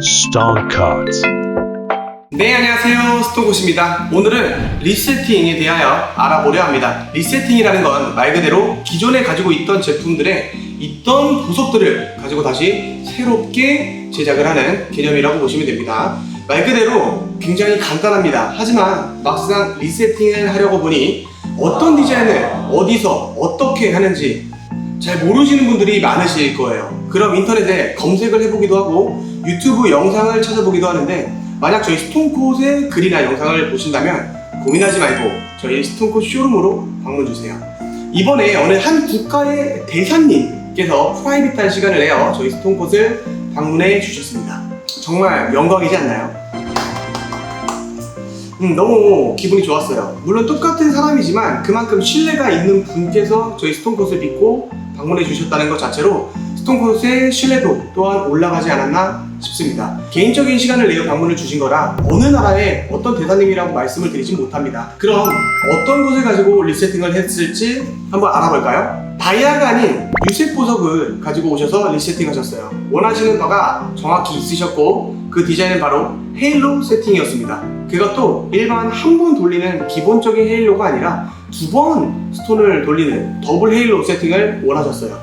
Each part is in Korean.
Stone Cards. 네, 안녕하세요. 스톤곳입니다. 오늘은 리세팅에 대하여 알아보려 합니다. 리세팅이라는 건 말 그대로 기존에 가지고 있던 제품들의 있던 보석들을 가지고 다시 새롭게 제작을 하는 개념이라고 보시면 됩니다. 말 그대로 굉장히 간단합니다. 하지만 막상 리세팅을 하려고 보니 어떤 디자인을 어디서 어떻게 하는지 잘 모르시는 분들이 많으실 거예요. 그럼 인터넷에 검색을 해보기도 하고 유튜브 영상을 찾아보기도 하는데 만약 저희 스톤콧의 글이나 영상을 보신다면 고민하지 말고 저희 스톤콧 쇼룸으로 방문 주세요. 이번에 어느 한 국가의 대사님께서 프라이빗한 시간을 내어 저희 스톤콧을 방문해 주셨습니다. 정말 영광이지 않나요? 음, 너무 기분이 좋았어요. 물론 똑같은 사람이지만 그만큼 신뢰가 있는 분께서 저희 스톤콧을 믿고 방문해 주셨다는 것 자체로 스톤콧의 신뢰도 또한 올라가지 않았나 싶습니다. 개인적인 시간을 내어 방문을 주신 거라 어느 나라의 어떤 대사님이라고 말씀을 드리진 못합니다. 그럼 어떤 것을 가지고 리세팅을 했을지 한번 알아볼까요? 다이아가 아닌 유색 보석을 가지고 오셔서 리세팅하셨어요. 원하시는 바가 정확히 있으셨고 그 디자인은 바로 헤일로 세팅이었습니다. 그것도 일반 한 번 돌리는 기본적인 헤일로가 아니라 두 번 스톤을 돌리는 더블 헤일로 세팅을 원하셨어요.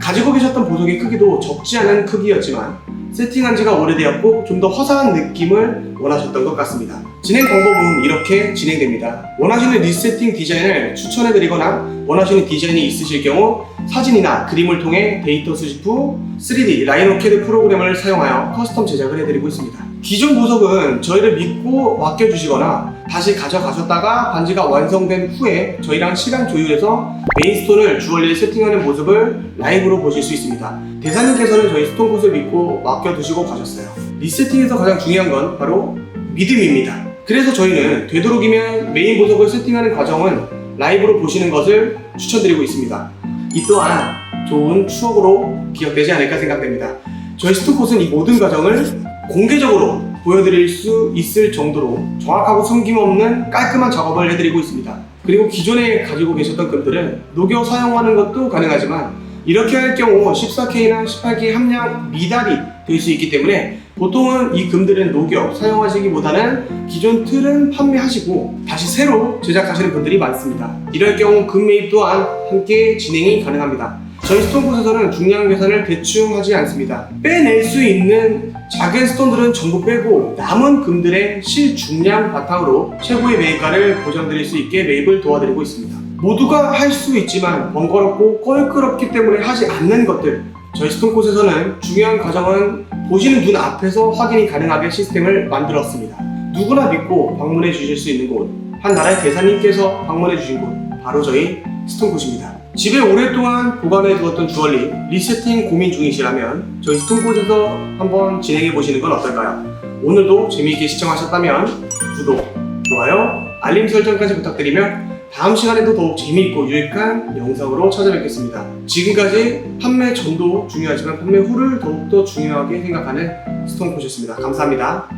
가지고 계셨던 보석의 크기도 적지 않은 크기였지만 세팅한 지가 오래되었고 좀더 화사한 느낌을 원하셨던 것 같습니다. 진행 방법은 이렇게 진행됩니다. 원하시는 리세팅 디자인을 추천해드리거나 원하시는 디자인이 있으실 경우 사진이나 그림을 통해 데이터 수집 후 3D 라이노 캐드 프로그램을 사용하여 커스텀 제작을 해드리고 있습니다. 기존 보석은 저희를 믿고 맡겨주시거나 다시 가져가셨다가 반지가 완성된 후에 저희랑 시간 조율해서 메인 스톤을 주얼리에 세팅하는 모습을 라이브로 보실 수 있습니다. 대사님께서는 저희 스톤봇을 믿고 맡겨두시고 가셨어요. 리세팅에서 가장 중요한 건 바로 믿음입니다. 그래서 저희는 되도록이면 메인 보석을 세팅하는 과정은 라이브로 보시는 것을 추천드리고 있습니다. 이 또한 좋은 추억으로 기억되지 않을까 생각됩니다. 저희 스톤봇은 이 모든 과정을 공개적으로 보여드릴 수 있을 정도로 정확하고 숨김없는 깔끔한 작업을 해드리고 있습니다. 그리고 기존에 가지고 계셨던 금들은 녹여 사용하는 것도 가능하지만 이렇게 할 경우 14K나 18K 함량 미달이 될 수 있기 때문에 보통은 이 금들은 녹여 사용하시기보다는 기존 틀은 판매하시고 다시 새로 제작하시는 분들이 많습니다. 이럴 경우 금 매입 또한 함께 진행이 가능합니다. 저희 스톤 곳에서는 중량 계산을 대충 하지 않습니다. 빼낼 수 있는 작은 스톤들은 전부 빼고 남은 금들의 실중량 바탕으로 최고의 매입가를 보장드릴 수 있게 매입을 도와드리고 있습니다. 모두가 할 수 있지만 번거롭고 껄끄럽기 때문에 하지 않는 것들 저희 스톤곳에서는 중요한 과정은 보시는 눈 앞에서 확인이 가능하게 시스템을 만들었습니다. 누구나 믿고 방문해 주실 수 있는 곳, 한 나라의 대사님께서 방문해 주신 곳, 바로 저희 스톤곳입니다. 집에 오랫동안 보관해 두었던 주얼리 리세팅 고민 중이시라면 저희 스톤곳에서 한번 진행해 보시는 건 어떨까요? 오늘도 재미있게 시청하셨다면 구독, 좋아요, 알림 설정까지 부탁드리며 다음 시간에도 더욱 재미있고 유익한 영상으로 찾아뵙겠습니다. 지금까지 판매 전도 중요하지만 판매 후를 더욱더 중요하게 생각하는 스톤코셨습니다. 감사합니다.